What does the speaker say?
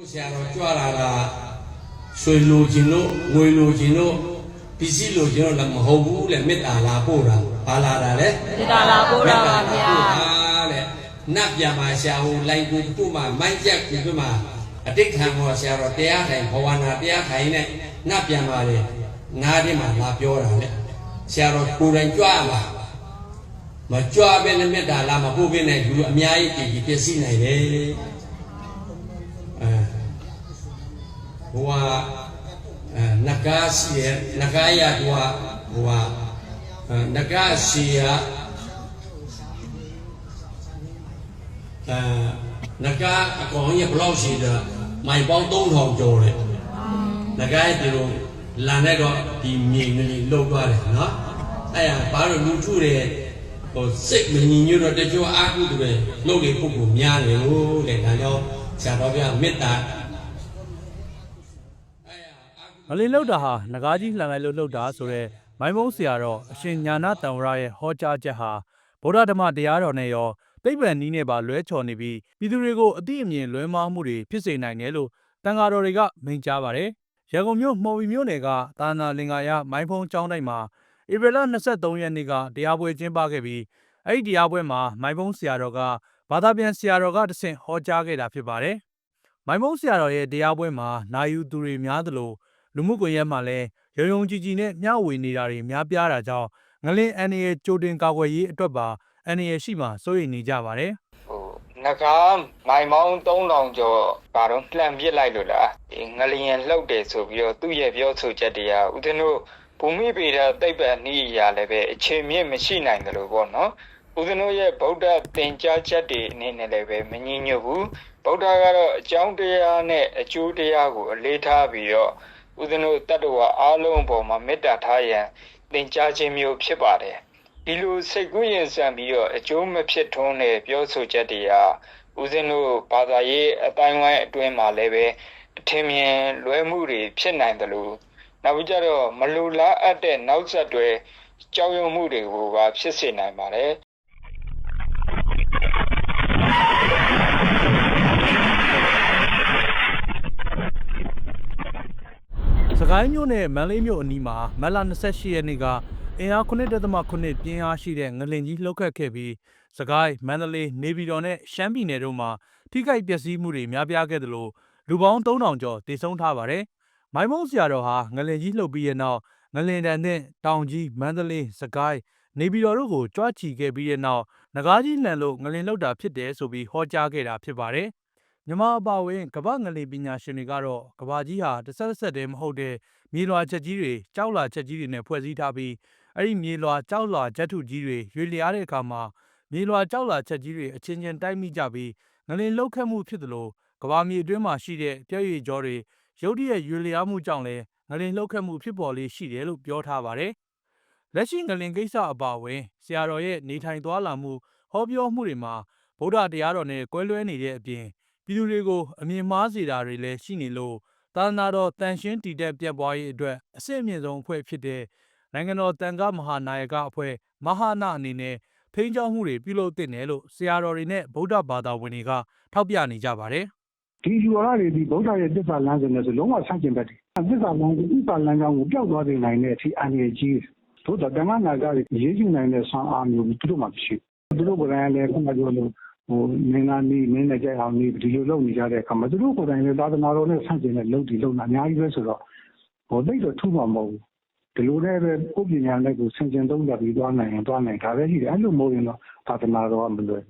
ခုဆရာတော်ကြွလာတာရွှေလိုချင်လို့ငွေလိုချင်လို့ပစ္စည်းလိုချင်တော့လည်းမဟုတ်ဘူးလေမေတ္တာလာပို့တာဘာလာတာလဲမေတ္တာလာပို့တာပါဗျာလေနတ်ပြမှာဆရာဟိုလိုက်ကိုသူ့မှာမိုက်ကြက်ပြီးသူ့မှာအတိတ်ခံဟောဆရာတော်တရားထိုင်ဘဝနာတရားထိုင်နဲ့နတ်ပြန်ပါလေနားထဲမှာလာပြောတာလေဆရာတော်ကိုယ်တိုင်ကြွလာမကြွပဲနဲ့မေတ္တာလာမပို့ပဲနဲ့ယူအများကြီးတည်ပြီးပြည့်စည်နိုင်တယ် ဟိုဟာအဲနဂါစီရနဂါရဟိုဟာဟိုဟာအဲနဂါစီရအဲနဂါအကောင်ရဘယ်လောက်ရှိတယ်မိုင်ပေါင်း3000ကျော်တယ်နဂါရဒီလိုလန်တဲ့တော့ဒီမြေငလီလှုပ်သွားတယ်နော်အဲ့ဒါဘာလို့လူထုတွေဟိုစိတ်မညီညွတ်တော့တချို့အာဟုတွေလှုပ်လေပုဂ္ဂိုလ်များတယ်လို့တဲ့ဒါကြောင့်ဆရာတော်ပြမေတ္တာအဲ့ ဒါအာဟုငလင်လောက်တာဟာငကားကြီးလှန်လိုက်လို့လှုပ်တာဆိုတော့မိုင်းမုံဆရာတော်အရှင်ညာနာတံဝရရဲ့ဟောကြားချက်ဟာဗုဒ္ဓဓမ္မတရားတော်နဲ့ရောသိပ္ပံနည်းနဲ့ပါလွဲချော်နေပြီးပြည်သူတွေကိုအတိအမြင်လွဲမှားမှုတွေဖြစ်စေနိုင်တယ်လို့တန်ဃာတော်တွေကမိန့်ကြားပါတယ်။ရန်ကုန်မြို့မှော်ဘီမြို့နယ်ကသာနာလင်္ကာယမိုင်းဖုံးကျောင်းတိုင်းမှာဧပြီလ23ရက်နေ့ကတရားပွဲကျင်းပခဲ့ပြီးအဲ့ဒီတရားပွဲမှာမိုင်းဖုံးဆရာတော်ကဘာသာပြန်ဆရာတော်ကတဆင့်ဟောကြားခဲ့တာဖြစ်ပါတယ်။မိုင်းဖုံးဆရာတော်ရဲ့တရားပွဲမှာနာယူသူတွေများသလို လူမှုကွန်ရက်မှာလည်းရုံရုံကြည်ကြည်နဲ့မျှဝေနေတာတွေများပြားတာကြောင့်ငလင်းအန်ရဲ့ကြိုတင်ကာကွယ်ရေးအတွက်ပါအန်ရဲ့ရှိမှစိုးရိမ်နေကြပါတယ်ဟိုငကားမိုင်မောင်း3000ကျော်ဘာတော့လှန်ပစ်လိုက်လို့လားဒီငလျင်လှုပ်တယ်ဆိုပြီးတော့သူ့ရဲ့ပြောဆိုချက်တွေကဦးဇင်းတို့ဘူမိပေဒသိပ္ပံနည်းအရာလည်းပဲအခြေမြင့်မရှိနိုင်တယ်လို့ပေါ့နော်ဦးဇင်းတို့ရဲ့ဗုဒ္ဓသင်ကြားချက်တွေအနေနဲ့လည်းပဲမငြင်းညွတ်ဘူးဗုဒ္ဓကတော့အကြောင်းတရားနဲ့အကျိုးတရားကိုအလေးထားပြီးတော့ ဦးဇင်းတို့တတ္တဝါအားလုံးအပေါ်မှာမေတ္တာထားရန်သင်ကြားခြင်းမျိုးဖြစ်ပါတယ်ဒီလိုစိတ်ကူးရင်ဆန်ပြီးတော့အကျိုးမဖြစ်ထွန်းတဲ့ပြောဆိုချက်တွေကဦးဇင်းတို့ဘာသာရေးအတိုင်းဝိုင်းအတွင်းမှာလည်းပဲအထင်မြင်လွဲမှုတွေဖြစ်နိုင်တယ်လို့နောက်ပြီးကြတော့မလူလားအပ်တဲ့နောက်ဆက်တွဲကြောက်ရွံ့မှုတွေကိုပါဖြစ်စေနိုင်ပါတယ်။ စကိုင်းမြို့နဲ့မန္တလေးမြို့အနီးမှာမတ်လ28ရက်နေ့ကအင်အား9.8ပြင်းအားရှိတဲ့ငလင်ကြီးလှုပ်ခတ်ခဲ့ပြီးစကိုင်းမန္တလေးနေပြည်တော်နဲ့ရှမ်းပြည်နယ်တို့မှာထိခိုက်ပျက်စီးမှုတွေများပြားခဲ့သလိုလူပေါင်း3000ကျော်တေဆုံးထားပါတယ်။မိုင်းမုံဆရာတော်ဟာငလင်ကြီးလှုပ်ပြီးတဲ့နောက်ငလင်တန်နဲ့တောင်ကြီးမန္တလေးစကိုင်းနေပြည်တော်တို့ကိုကြွားချီခဲ့ပြီးတဲ့နောက်ငကားကြီးလှန်လို့ငလင်လှုပ်တာဖြစ်တယ်ဆိုပြီးဟောကြားခဲ့တာဖြစ်ပါတယ်။ မြန်မာအပါအဝင်ကမ္ဘာငလင်ပညာရှင်တွေကတော့ကမ္ဘာကြီးဟာတစ်ဆက်တစ်ဆက်တည်းမဟုတ်တဲ့မြေလွှာချက်ကြီးတွေကြောက်လာချက်ကြီးတွေနဲ့ဖွဲ့စည်းထားပြီးအဲ့ဒီမြေလွှာကြောက်လာချက်ထုကြီးတွေရွေလျားတဲ့အခါမှာမြေလွှာကြောက်လာချက်ကြီးတွေအချင်းချင်းတိုက်မိကြပြီးငလင်လှုပ်ခတ်မှုဖြစ်သလိုကမ္ဘာမြေအတွင်းမှာရှိတဲ့ပြည့်ရည်ကြောတွေရုတ်တရက်ရွေလျားမှုကြောင့်လည်းငလင်လှုပ်ခတ်မှုဖြစ်ပေါ်လေးရှိတယ်လို့ပြောထားပါတယ်။လက်ရှိငလင်ကိစ္စအပါအဝင်ဆရာတော်ရဲ့နေထိုင်သွားလာမှုဟောပြောမှုတွေမှာဗုဒ္ဓတရားတော်နဲ့ကွဲလွဲနေတဲ့အပြင် ပြည်သူတွေကိုအမြင်မှားစေတာတွေလည်းရှိနေလို့သာသနာတော်တန်ရှင်းတည်တဲ့ပြတ်ပွားရေးအတွက်အစစ်အမြင့်ဆုံးအဖွဲ့ဖြစ်တဲ့နိုင်ငံတော်တန်ခါမဟာနာယကအဖွဲ့မဟာနာအနေနဲ့ဖိန်းချောင်းမှုတွေပြုလုပ်တင်တယ်လို့ဆရာတော်တွေနဲ့ဗုဒ္ဓဘာသာဝင်တွေကထောက်ပြနေကြပါတယ်ဒီယူဝါဒတွေဒီဗုဒ္ဓရဲ့သစ္စာလမ်းစဉ်နဲ့ဆိုလုံးဝဆန့်ကျင်ဘက်တွေသစ္စာလမ်းစဉ်ဥပါလမ်းကြောင်းကိုပျောက်သွားစေနိုင်တဲ့အထိအန္တရာယ်ကြီးတယ်သို့တော့ဓမ္မနာဂတွေရေးယူနိုင်တဲ့ဆွမ်းအားမျိုးသူတို့မှမရှိဘူးသူတို့ကိုယ်တိုင်လည်းခုနကပြောလို့ဟို မင်းသားနီးမင်းနဲ့ကြိုက်အောင်နီးဒီလိုလုပ်နေကြတဲ့အခါမှာသူတို့ကိုယ်တိုင်လည်းသာသနာတော်နဲ့ဆန့်ကျင်တဲ့လုပ်ဒီလုပ်တာအများကြီးပဲဆိုတော့ဟိုတိတ်တော့ထူမှာမဟုတ်ဘူးဒီလိုနဲ့ပဲကိုယ်ပညာနဲ့ကိုဆင်ကျင်သုံးသပ်ပြီးသွားနိုင်ရင်သွားနိုင်ဒါပဲရှိတယ်အဲ့လိုမဟုတ်ရင်တော့သာသနာတော်ကမလွယ်